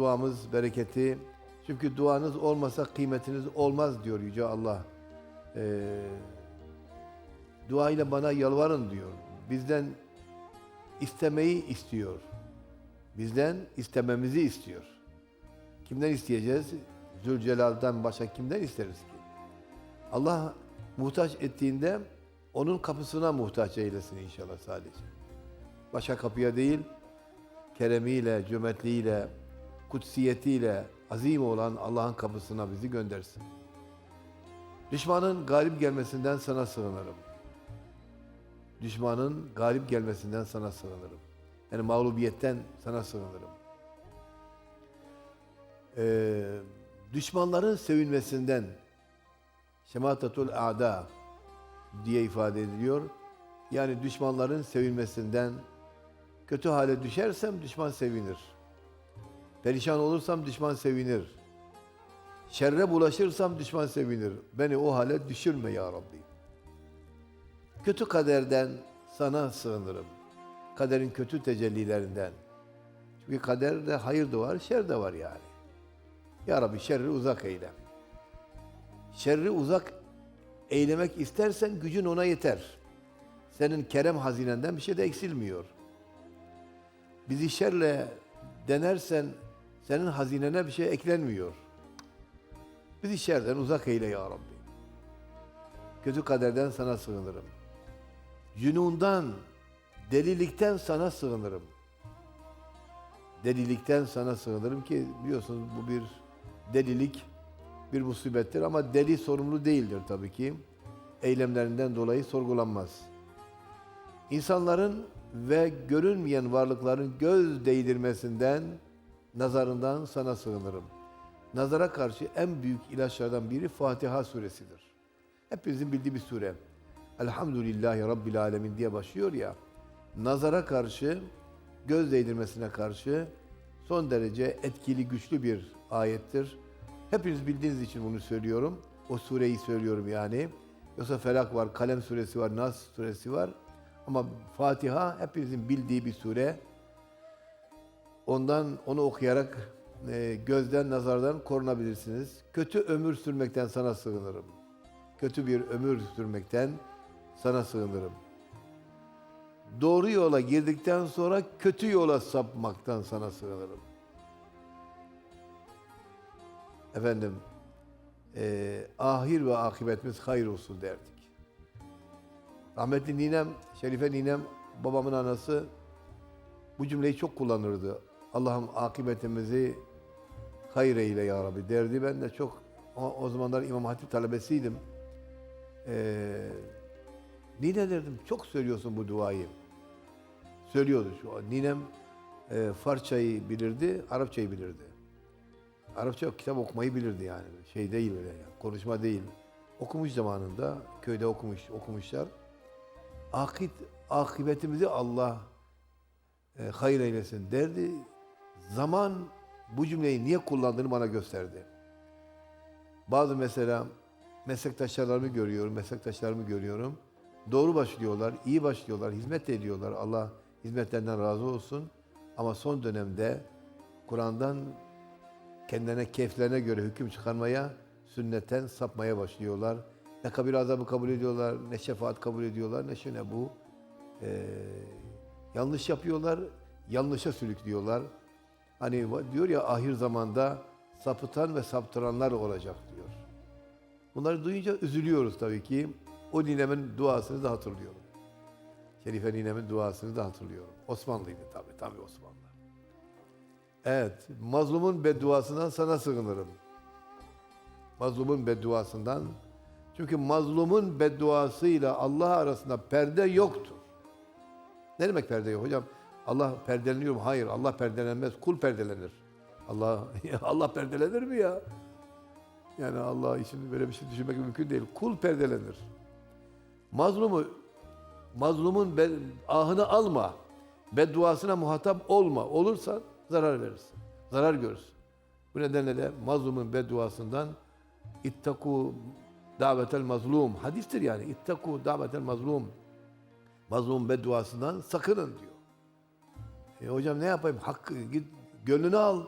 duamız bereketi. Çünkü duanız olmasa kıymetiniz olmaz diyor Yüce Allah. Ee, dua bana yalvarın diyor. Bizden istemeyi istiyor. Bizden istememizi istiyor. Kimden isteyeceğiz? Zülcelal'den başka kimden isteriz ki? Allah muhtaç ettiğinde onun kapısına muhtaç eylesin inşallah sadece. Başka kapıya değil, keremiyle, cömertliğiyle, kutsiyetiyle azim olan Allah'ın kapısına bizi göndersin. Düşmanın galip gelmesinden sana sığınırım. Düşmanın galip gelmesinden sana sığınırım. Yani mağlubiyetten sana sığınırım. Ee, düşmanların sevinmesinden şematatul a'da diye ifade ediliyor. Yani düşmanların sevinmesinden kötü hale düşersem düşman sevinir. Perişan olursam düşman sevinir. Şerre bulaşırsam düşman sevinir. Beni o hale düşürme ya Rabbi. Kötü kaderden sana sığınırım. Kaderin kötü tecellilerinden. Çünkü kaderde hayır da var, şer de var yani. Ya Rabbi şerri uzak eyle. Şerri uzak eylemek istersen gücün ona yeter. Senin kerem hazinenden bir şey de eksilmiyor. Bizi şerle denersen senin hazinene bir şey eklenmiyor. Bizi şerden uzak eyle ya Rabbi. Kötü kaderden sana sığınırım. Cünundan, delilikten sana sığınırım. Delilikten sana sığınırım ki biliyorsunuz bu bir delilik bir musibettir ama deli sorumlu değildir tabii ki. Eylemlerinden dolayı sorgulanmaz. İnsanların ve görünmeyen varlıkların göz değdirmesinden, nazarından sana sığınırım. Nazara karşı en büyük ilaçlardan biri Fatiha suresidir. Hepinizin bildiği bir sure. Elhamdülillahi Rabbil Alemin diye başlıyor ya. Nazara karşı, göz değdirmesine karşı son derece etkili, güçlü bir ayettir. Hepiniz bildiğiniz için bunu söylüyorum. O sureyi söylüyorum yani. Yoksa Felak var, Kalem suresi var, Nas suresi var. Ama Fatiha hepinizin bildiği bir sure. Ondan onu okuyarak e, gözden, nazardan korunabilirsiniz. Kötü ömür sürmekten sana sığınırım. Kötü bir ömür sürmekten sana sığınırım. Doğru yola girdikten sonra kötü yola sapmaktan sana sığınırım. Efendim, e, ahir ve akıbetimiz hayır olsun derdik. Rahmetli ninem, Şerife ninem, babamın anası bu cümleyi çok kullanırdı. Allah'ım akıbetimizi hayır eyle ya Rabbi derdi. Ben de çok o, o zamanlar İmam Hatip talebesiydim. Ee, nine derdim çok söylüyorsun bu duayı. Söylüyordu şu. Ninem e, Farsçayı bilirdi, Arapçayı bilirdi. Arapça kitap okumayı bilirdi yani. Şey değil öyle yani, konuşma değil. Okumuş zamanında, köyde okumuş, okumuşlar. Akit, akıbetimizi Allah e, hayır eylesin derdi. Zaman bu cümleyi niye kullandığını bana gösterdi. Bazı mesela meslektaşlarımı görüyorum, meslektaşlarımı görüyorum. Doğru başlıyorlar, iyi başlıyorlar, hizmet ediyorlar. Allah hizmetlerinden razı olsun. Ama son dönemde Kur'an'dan kendilerine keyiflerine göre hüküm çıkarmaya, sünnetten sapmaya başlıyorlar. Ne kabir azabı kabul ediyorlar, ne şefaat kabul ediyorlar, ne ne bu. Ee, yanlış yapıyorlar, yanlışa sürüklüyorlar. Hani diyor ya ahir zamanda sapıtan ve saptıranlar olacak diyor. Bunları duyunca üzülüyoruz tabii ki. O ninemin duasını da hatırlıyorum. Şerife ninemin duasını da hatırlıyorum. Osmanlıydı tabii, tabii Osmanlı. Evet, mazlumun bedduasından sana sığınırım. Mazlumun bedduasından. Çünkü mazlumun bedduasıyla Allah arasında perde yoktur. Ne demek perde yok hocam? Allah perdeleniyor mu? Hayır, Allah perdelenmez. Kul perdelenir. Allah Allah perdelenir mi ya? Yani Allah için böyle bir şey düşünmek mümkün değil. Kul perdelenir. Mazlumu mazlumun ahını alma. Bedduasına muhatap olma. Olursa zarar verirsin. Zarar görürsün. Bu nedenle de mazlumun bedduasından ittaku davetel mazlum. Hadistir yani. İttaku davetel mazlum. Mazlum bedduasından sakının diyor. E hocam ne yapayım? Hakkı git gönlünü al.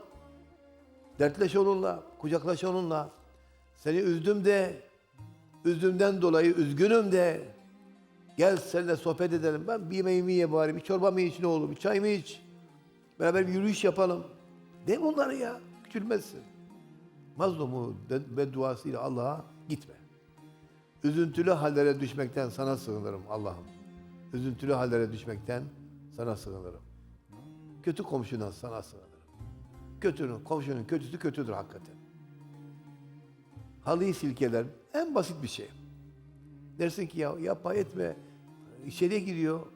Dertleş onunla, kucaklaş onunla. Seni üzdüm de, üzdüğümden dolayı üzgünüm de. Gel seninle sohbet edelim. Ben bir yemeğimi ye bari, bir çorba mı iç ne olur, bir çay mı iç. Beraber bir yürüyüş yapalım. De bunları ya, küçülmezsin. Mazlumu bedduasıyla Allah'a gitme. Üzüntülü hallere düşmekten sana sığınırım Allah'ım. Üzüntülü hallere düşmekten sana sığınırım. Kötü komşudan sana sığınırım. Kötünün, komşunun kötüsü kötüdür hakikaten. Halıyı silkeler en basit bir şey. Dersin ki ya yapma etme. İçeriye giriyor.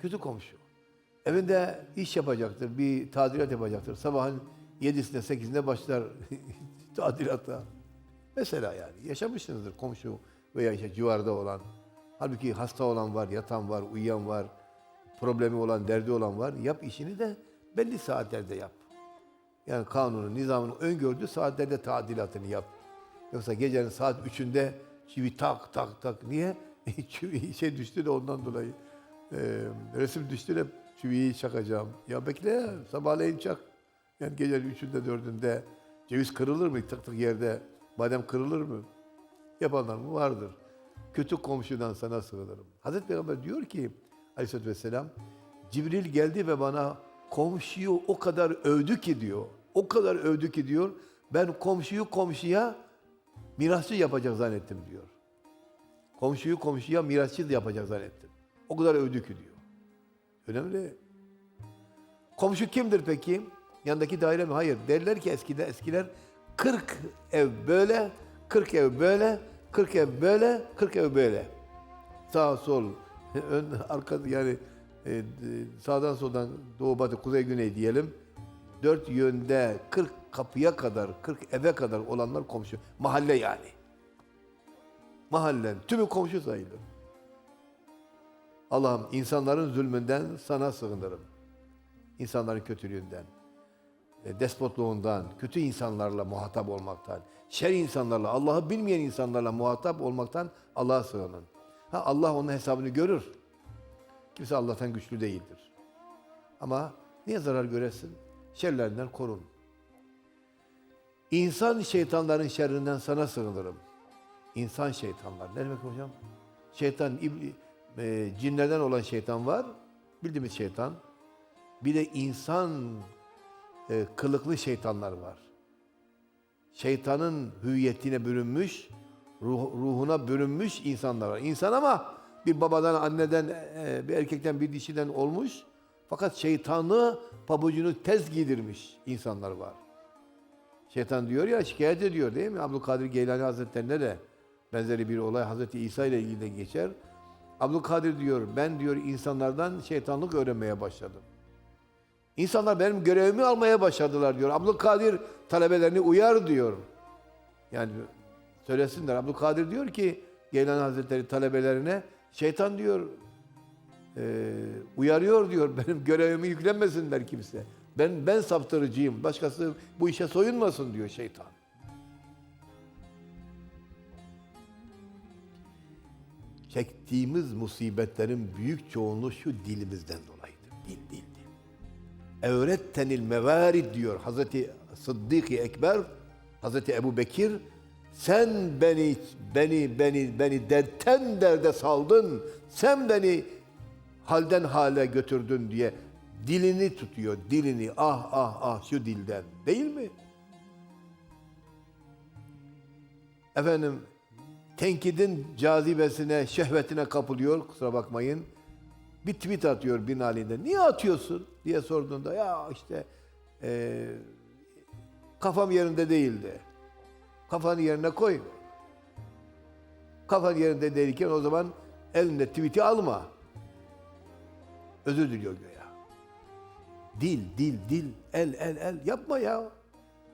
Kötü komşu. Evinde iş yapacaktır, bir tadilat yapacaktır. Sabahın yedisinde, sekizinde başlar tadilata. Mesela yani yaşamışsınızdır komşu veya işte civarda olan. Halbuki hasta olan var, yatan var, uyuyan var, problemi olan, derdi olan var. Yap işini de belli saatlerde yap. Yani kanunun, nizamın öngördüğü saatlerde tadilatını yap. Yoksa gecenin saat üçünde çivi tak tak tak. Niye? çivi şey düştü de ondan dolayı. Ee, resim düştü de çiviyi çakacağım. Ya bekle sabahleyin çak. Yani gecenin üçünde dördünde ceviz kırılır mı tık tık yerde? Badem kırılır mı? Yapanlar mı? Vardır. Kötü komşudan sana sığınırım. Hazreti Peygamber diyor ki aleyhissalatü vesselam Cibril geldi ve bana komşuyu o kadar övdü ki diyor. O kadar övdü ki diyor. Ben komşuyu komşuya mirasçı yapacak zannettim diyor. Komşuyu komşuya mirasçı yapacak zannettim. O kadar övdü ki diyor. Önemli. Komşu kimdir peki? Yanındaki daire mi? Hayır. Derler ki eskide eskiler 40 ev böyle, 40 ev böyle, 40 ev böyle, 40 ev böyle. Sağ sol, ön arka yani e, sağdan soldan doğu batı kuzey güney diyelim. Dört yönde 40 kapıya kadar, 40 eve kadar olanlar komşu. Mahalle yani. Mahallen tümü komşu sayılır. Allah'ım insanların zulmünden sana sığınırım. İnsanların kötülüğünden, e, despotluğundan, kötü insanlarla muhatap olmaktan, şer insanlarla, Allah'ı bilmeyen insanlarla muhatap olmaktan Allah'a sığının. Ha, Allah onun hesabını görür. Kimse Allah'tan güçlü değildir. Ama niye zarar göresin? Şerlerinden korun. İnsan şeytanların şerrinden sana sığınırım. İnsan şeytanlar. Ne demek hocam? Şeytan, ibli, e, cinlerden olan şeytan var. Bildiğimiz şeytan. Bir de insan e, kılıklı şeytanlar var. Şeytanın hüviyetine bürünmüş, ruh- ruhuna bürünmüş insanlar var. İnsan ama bir babadan, anneden, e, bir erkekten, bir dişiden olmuş. Fakat şeytanı pabucunu tez giydirmiş insanlar var. Şeytan diyor ya şikayet ediyor değil mi? Abdülkadir Geylani Hazretlerine de benzeri bir olay Hazreti İsa ile ilgili de geçer. Abdülkadir diyor ben diyor insanlardan şeytanlık öğrenmeye başladım. İnsanlar benim görevimi almaya başladılar diyor. Abdülkadir talebelerini uyar diyor. Yani söylesinler. Abdülkadir diyor ki Geylani Hazretleri talebelerine şeytan diyor e, uyarıyor diyor. Benim görevimi yüklenmesinler kimse. Ben ben saptırıcıyım. Başkası bu işe soyunmasın diyor şeytan. Çektiğimiz musibetlerin büyük çoğunluğu şu dilimizden dolayıdır. Dil, dil, dil. Evrettenil mevarid diyor Hazreti Sıddık-ı Ekber, Hazreti Ebu Bekir, sen beni, beni, beni, beni dertten derde saldın, sen beni halden hale götürdün diye dilini tutuyor, dilini ah ah ah şu dilden değil mi? Efendim tenkidin cazibesine, şehvetine kapılıyor kusura bakmayın. Bir tweet atıyor Binali'de. Niye atıyorsun diye sorduğunda ya işte eee, kafam yerinde değildi. Kafanı yerine koy. Kafan yerinde değilken o zaman elinde tweet'i alma. Özür diliyor göya. Dil, dil, dil, el, el, el. Yapma ya.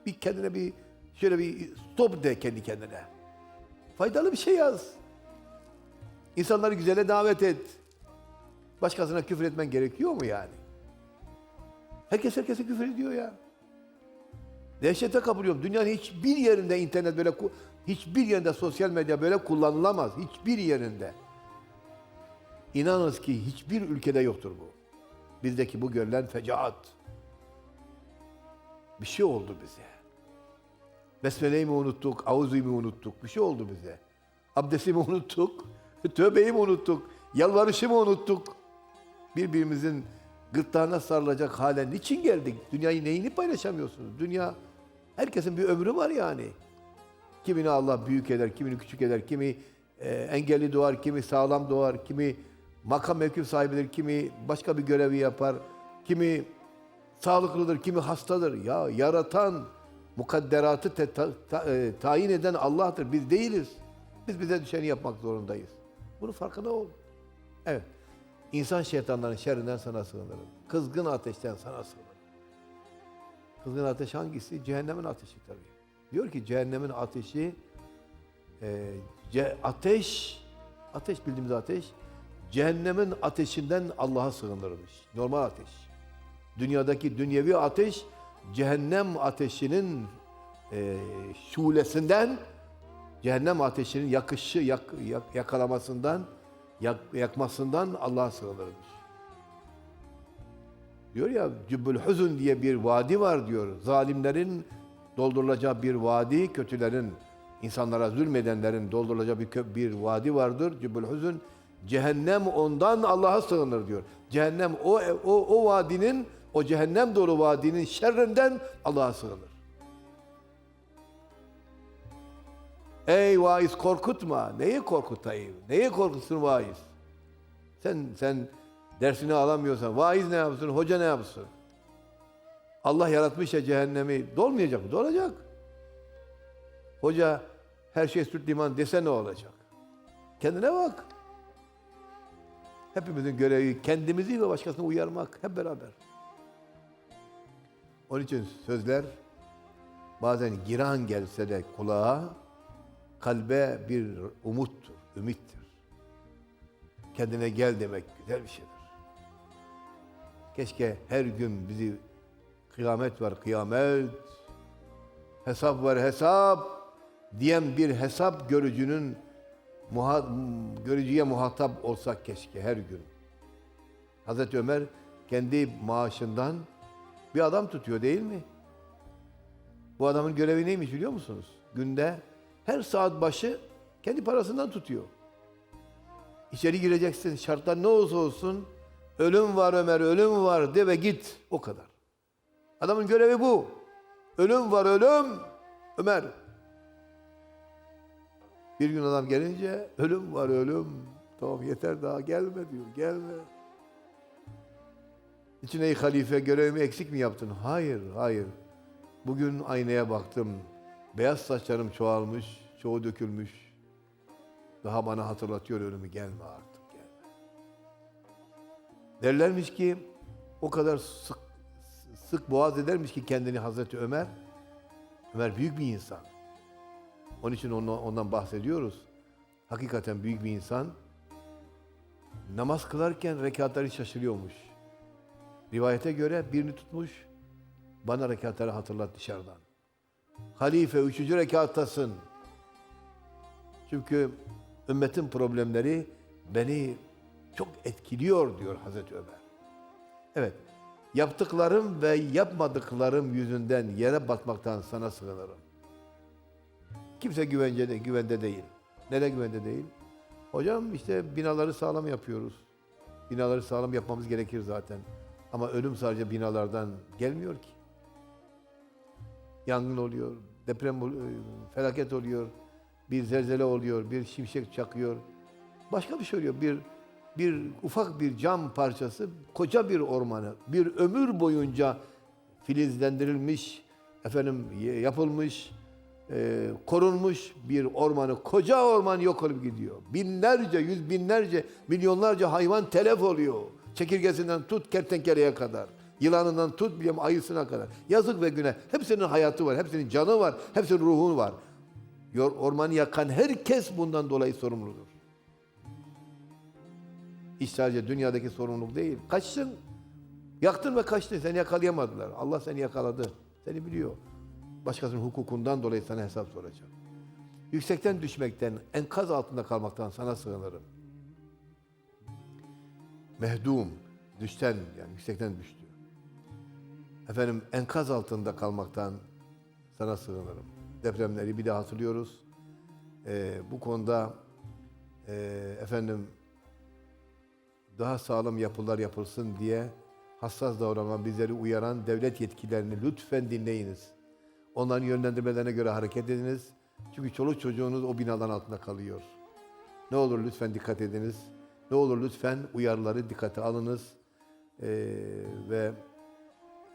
Bir kendine bir şöyle bir stop de kendi kendine. Faydalı bir şey yaz. İnsanları güzele davet et. Başkasına küfür etmen gerekiyor mu yani? Herkes herkese küfür ediyor ya. Dehşete kapılıyorum. Dünyanın hiçbir yerinde internet böyle, hiçbir yerinde sosyal medya böyle kullanılamaz. Hiçbir yerinde. İnanınız ki hiçbir ülkede yoktur bu. Bizdeki bu görülen fecaat. Bir şey oldu bize. Besmele'yi mi unuttuk, Auzu'yu mu unuttuk? Bir şey oldu bize. Abdesti mi unuttuk? Tövbeyi mi unuttuk? Yalvarışı mı unuttuk? Birbirimizin gırtlağına sarılacak hale niçin geldik? Dünyayı neyini paylaşamıyorsunuz? Dünya, herkesin bir ömrü var yani. Kimini Allah büyük eder, kimini küçük eder, kimi e, engelli doğar, kimi sağlam doğar, kimi makam mevki sahibidir, kimi başka bir görevi yapar, kimi sağlıklıdır, kimi hastadır. Ya yaratan, mukadderatı te- ta- ta- e, tayin eden Allah'tır. Biz değiliz. Biz bize düşeni yapmak zorundayız. Bunun farkında ol. Evet. İnsan şeytanların şerrinden sana sığınırım. Kızgın ateşten sana sığınırım. Kızgın ateş hangisi? Cehennemin ateşi tabii. Diyor ki cehennemin ateşi e, ce- ateş ateş bildiğimiz ateş cehennemin ateşinden Allah'a sığınırmış. Normal ateş. Dünyadaki dünyevi ateş cehennem ateşinin e, şulesinden cehennem ateşinin yakışı yak, yak- yakalamasından yak- yakmasından Allah'a sığınırmış. Diyor ya Cübbül Hüzün diye bir vadi var diyor. Zalimlerin doldurulacağı bir vadi, kötülerin, insanlara zulmedenlerin doldurulacağı bir, bir vadi vardır. Cübbül Hüzün. Cehennem ondan Allah'a sığınır diyor. Cehennem o, o, o vadinin, o cehennem dolu vadinin şerrinden Allah'a sığınır. Ey vaiz korkutma. Neyi korkutayım? Neyi korkutsun vaiz? Sen sen dersini alamıyorsan vaiz ne yapsın? Hoca ne yapsın? Allah yaratmış ya cehennemi dolmayacak mı? Dolacak. Hoca her şey süt liman dese ne olacak? Kendine bak. Hepimizin görevi kendimizi ve başkasını uyarmak hep beraber. Onun için sözler bazen giran gelse de kulağa kalbe bir umuttur, ümittir. Kendine gel demek güzel bir şeydir. Keşke her gün bizi kıyamet var, kıyamet, hesap var, hesap diyen bir hesap görücünün muha, görücüye muhatap olsak keşke her gün. Hazreti Ömer kendi maaşından bir adam tutuyor değil mi? Bu adamın görevi neymiş biliyor musunuz? Günde her saat başı kendi parasından tutuyor. İçeri gireceksin, şartlar ne olursa olsun, ölüm var Ömer, ölüm var de ve git. O kadar. Adamın görevi bu. Ölüm var, ölüm. Ömer. Bir gün adam gelince, ölüm var, ölüm. Tamam yeter daha gelme diyor, gelme. İçine halife görevimi eksik mi yaptın? Hayır, hayır. Bugün aynaya baktım. Beyaz saçlarım çoğalmış, çoğu dökülmüş. Daha bana hatırlatıyor ölümü gelme artık gelme. Derlermiş ki o kadar sık sık boğaz edermiş ki kendini Hazreti Ömer. Ömer büyük bir insan. Onun için ondan, ondan bahsediyoruz. Hakikaten büyük bir insan. Namaz kılarken rekatları şaşırıyormuş. Rivayete göre birini tutmuş, bana rekatları hatırlat dışarıdan. Halife üçüncü rekattasın. Çünkü ümmetin problemleri beni çok etkiliyor diyor Hazreti Ömer. Evet, yaptıklarım ve yapmadıklarım yüzünden yere batmaktan sana sığınırım. Kimse güvencede, güvende değil. Neden güvende değil? Hocam işte binaları sağlam yapıyoruz. Binaları sağlam yapmamız gerekir zaten. Ama ölüm sadece binalardan gelmiyor ki. Yangın oluyor, deprem e, felaket oluyor, bir zelzele oluyor, bir şimşek çakıyor. Başka bir şey oluyor. Bir bir ufak bir cam parçası koca bir ormanı bir ömür boyunca filizlendirilmiş, efendim yapılmış, e, korunmuş bir ormanı, koca orman yok olup gidiyor. Binlerce, yüz binlerce, milyonlarca hayvan telef oluyor. Çekirgesinden tut kertenkeleye kadar. Yılanından tut bilmem ayısına kadar. Yazık ve günah. Hepsinin hayatı var, hepsinin canı var, hepsinin ruhu var. Ormanı yakan herkes bundan dolayı sorumludur. İş sadece dünyadaki sorumluluk değil. Kaçsın. Yaktın ve kaçtın. Seni yakalayamadılar. Allah seni yakaladı. Seni biliyor. Başkasının hukukundan dolayı sana hesap soracak. Yüksekten düşmekten, enkaz altında kalmaktan sana sığınırım. Mehdum, düşten yani yüksekten düştü. Efendim enkaz altında kalmaktan sana sığınırım. Depremleri bir daha hatırlıyoruz. Ee, bu konuda e, efendim daha sağlam yapılar yapılsın diye hassas davranan, bizleri uyaran devlet yetkililerini lütfen dinleyiniz. Onların yönlendirmelerine göre hareket ediniz. Çünkü çoluk çocuğunuz o binaların altında kalıyor. Ne olur lütfen dikkat ediniz. Ne olur lütfen uyarıları dikkate alınız. Ee, ve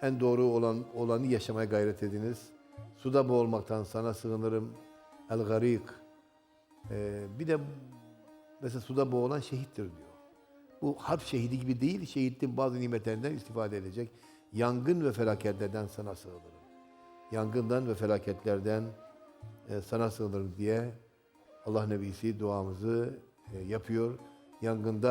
en doğru olan olanı yaşamaya gayret ediniz. Suda boğulmaktan sana sığınırım. El garik. Ee, bir de mesela suda boğulan şehittir diyor. Bu harp şehidi gibi değil, şehitliğin bazı nimetlerinden istifade edecek. Yangın ve felaketlerden sana sığınırım. Yangından ve felaketlerden e, sana sığınırım diye Allah Nebisi duamızı e, yapıyor. Yangında